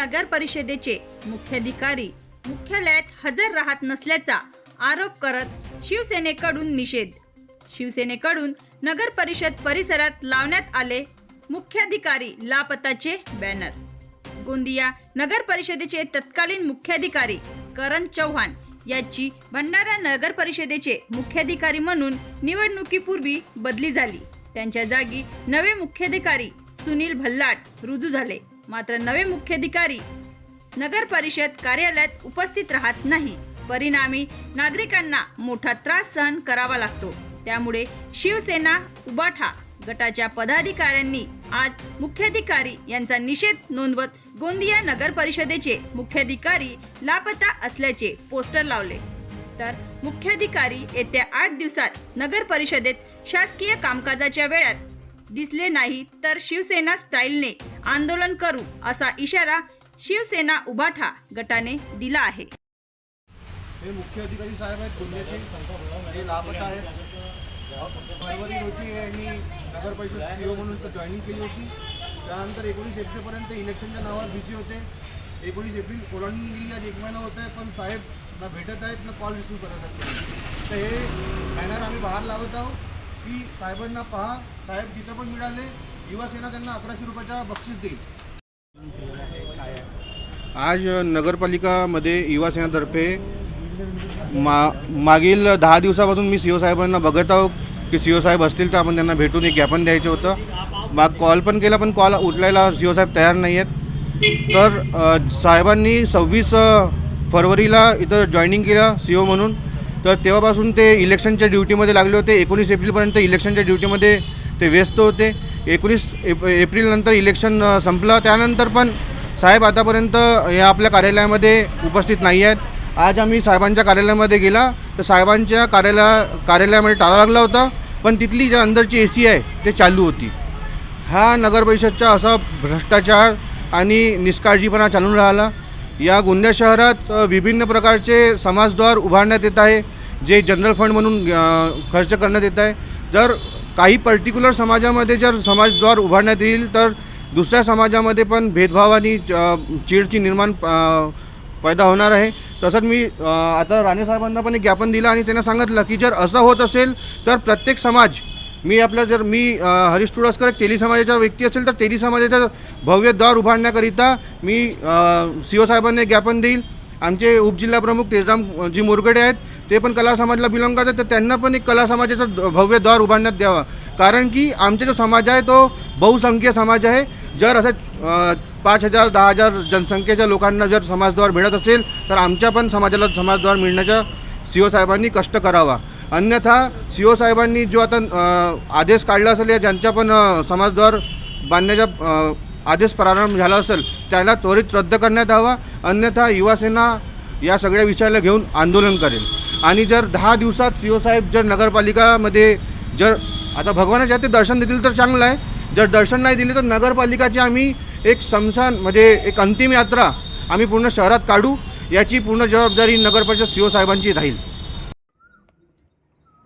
नगर परिषदेचे मुख्याधिकारी. मुख्यालयात हजर राहत नसल्याचा आरोप करत शिवसेनेकडून निषेध. शिवसेनेकडून नगर परिषद परिसरात लावण्यात आले मुख्याधिकारी लापताचे बॅनर. गोंदिया नगर परिषदेचे तत्कालीन मुख्याधिकारी करण चव्हाण याची भंडारा नगर परिषदेचे मुख्याधिकारी म्हणून निवडणुकीपूर्वी बदली झाली. त्यांच्या जागी नवे मुख्याधिकारी सुनील भल्लाट रुजू झाले. मात्र नवे मुख्याधिकारी नगर परिषद कार्यालयात उपस्थित राहत नाही. परिणामी नागरिकांना मोठा त्रास सहन करावा लागतो. त्यामुळे शिवसेना उबाठा गटाच्या पदाधिकाऱ्यांनी आज मुख्याधिकारी यांचा निषेध नोंदवत गोंदिया नगर परिषदेचे मुख्याधिकारी लापता असल्याचे पोस्टर लावले. तर मुख्याधिकारी येत्या आठ दिवसात नगर परिषदेत शासकीय कामकाजाच्या वेळात दिसले नाही तर शिवसेना स्टाईलने आंदोलन करू असा इशारा शिवसेना उभाठा गटाने दिला आहे. हे मुख्य अधिकारी साहेब आहेत गोंदियाचे हे लाभत आहेत. फरवरी रोजी यांनी नगर परिषद सीओ म्हणून जॉईनिंग केली होती. त्यानंतर एकोणीस एप्रिलपर्यंत इलेक्शनच्या नावावर बिझी होते. एकोणीस एप्रिल ओलांडून गेली आज एक महिना होत आहे पण साहेब ना भेटत आहेत ना कॉल रिसिव्ह करत आहेत. तर हे बॅनर आम्ही बाहेर लावत आहोत. की साहेबांना पहा साहेब जिथं पण मिळाले युवासेना त्यांना अकराशे रुपयाचा बक्षीस देईल. आज नगरपालिकामध्ये युवासेनातर्फे मा मागील दहा दिवसापासून मी सी ओ साहेबांना बघत आहो की सी ओ साहेब असतील तर आपण त्यांना भेटून एक ज्ञापन द्यायचं होतं. मग कॉल पण केला पण कॉल उचलायला सी ओ साहेब तयार नाही आहेत तर साहेबांनी सव्वीस फरवरीला इथं जॉईनिंग केलं सी ओ म्हणून. तर तेव्हापासून ते इलेक्शनच्या ड्युटीमध्ये लागले होते. एकोणीस एप्रिलपर्यंत इलेक्शनच्या ड्युटीमध्ये ते व्यस्त होते. एकोणीस एप एप्रिलनंतर इलेक्शन संपलं. त्यानंतर पण साहेब आतापर्यंत या आपल्या कार्यालयामध्ये उपस्थित नाही आहेत. आज आम्ही साहेबांच्या कार्यालयामध्ये गेला. तर साहेबांच्या कार्यालया कार्यालयामध्ये टाळा लागला होता. पण तिथली ज्या अंदरची ए सी आहे ते चालू होती. हा नगर परिषदचा असा भ्रष्टाचार आणि निष्काळजीपणा चालून राहिला. या गोंदिया शहरात विभिन्न प्रकारचे समाजद्वार उभारण्यात येत आहे जे जनरल फंड म्हणून खर्च करण्यात येत आहे. जर काही पर्टिक्युलर समाजामध्ये जर समाजद्वार उभारण्यात येईल तर दुसऱ्या समाजामध्ये पण भेदभाव आणि अ, चीडची निर्माण पैदा होणार आहे. तसंच मी आता राणे साहेबांना पण एक ज्ञापन दिलं आणि त्यांना सांगितलं की जर असं होत असेल तर प्रत्येक समाज मी आपल्या जर मी हरीश तुळसकर एक तेली समाजाचा व्यक्ती असेल तर तेली समाजाचा भव्य द्वार उभारण्याकरिता मी सी ज्ञापन देईल. आमचे उपजिल्हाप्रमुख तेजरामजी मोरगडे आहेत ते पण कला समाजाला बिलॉंग करतात तर त्यांना पण एक कला समाजाचा भव्य द्वार उभारण्यात द्यावा. कारण की आमचा जो समाज आहे तो बहुसंख्य समाज आहे. जर असं पाच हजार दहा हजार जनसंख्येच्या लोकांना जर समाजद्वार मिळत असेल तर आमच्या पण समाजाला समाजद्वार मिळण्याच्या शिवसाहेबांनी साहेबांनी कष्ट करावा. अन्यथा सी ओ साहेबांनी जो आता आदेश काढला असेल या ज्यांच्या पण समाजद्वार बांधण्याचा आदेश प्रारंभ झाला असेल त्याला त्वरित रद्द करण्यात हवा अन्यथा युवासेना या सगळ्या विषयाला घेऊन आंदोलन करेल. आणि जर दहा दिवसात सी ओ साहेब जर नगरपालिकामध्ये जर आता भगवानाच्या ते दर्शन देतील तर चांगलं आहे. जर दर्शन नाही दिले तर नगरपालिकाची आम्ही एक समसान म्हणजे एक अंतिम यात्रा आम्ही पूर्ण शहरात काढू. याची पूर्ण जबाबदारी नगरपरिषद सी ओ साहेबांची राहील.